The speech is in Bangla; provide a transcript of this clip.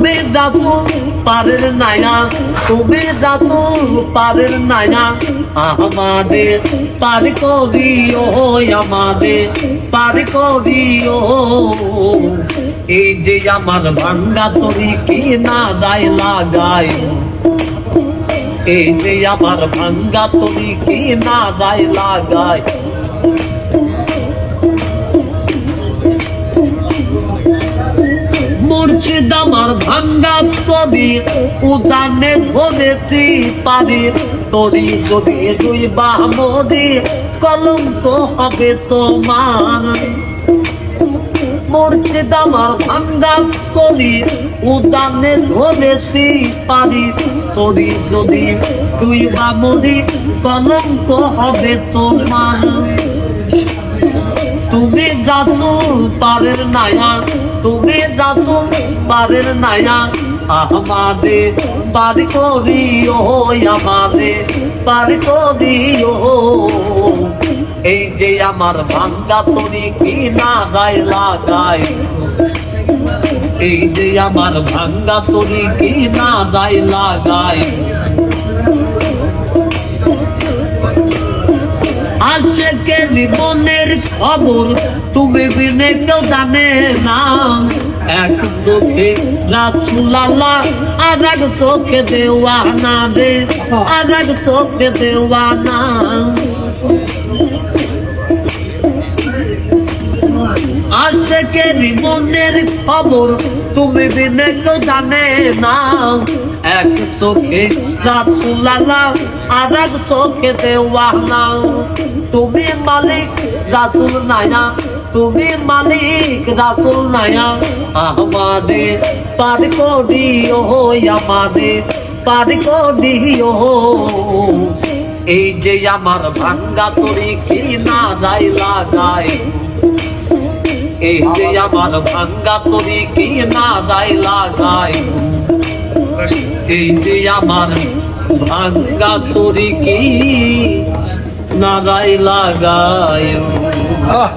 তুমি দাদু পারের নায়া তুমি দাদু পারের নায়া আমাদের পার করিও আমাদের, পার করিও। এই যে আমার ভাঙ্গা তরি কি না দায় লাগায়, এই যে আমার ভাঙ্গা তরি কি না দায় লাগায়। ভাঙ্গা কবি উদানে ধরেছি পারি তরি যদি দুই বামদি কলঙ্ক হবে তোমার। মুর্শিদ আমার ভাঙ্গা কবি উদানে ধরেছি পারি তরি যদি দুই বামদি কলঙ্ক হবে তোমার। পারের নায়া, তুমি যাচু পারের নায়া আমাদে পারি করিও আমাদে পারি করিও। এই যে আমার ভাঙ্গা তরি কি না গায় লাগায় এই যে আমার ভাঙ্গা তরি কি না গায় লাগায় আশেকে জীবনের খবর তুমি বিনে কেউ জানে না। এক চোখে রাসুলাল্লাহ আর এক চোখে দেওয়ানা রে। আর এক চোখে দেওয়ানা। আশেকে জীবনের খবর? তুমি বিনে কেউ জানে না। এক চোখে রাসুলাল্লাহ আর এক চোখে দেওয়ানা তুমি মালিক রাসুল নায়া, তুমি মালিক রাসুল নায়া। আমাদে পার করিও আমাদে পার করিও এই যে আমার ভাঙ্গা তরি কি না যাই লাগায় এই যে আমার ভাঙ্গা তরি কি না দায় লাগাই এই যে আমার ভাঙ্গা তরি কি নারাই লাগায়? আহ!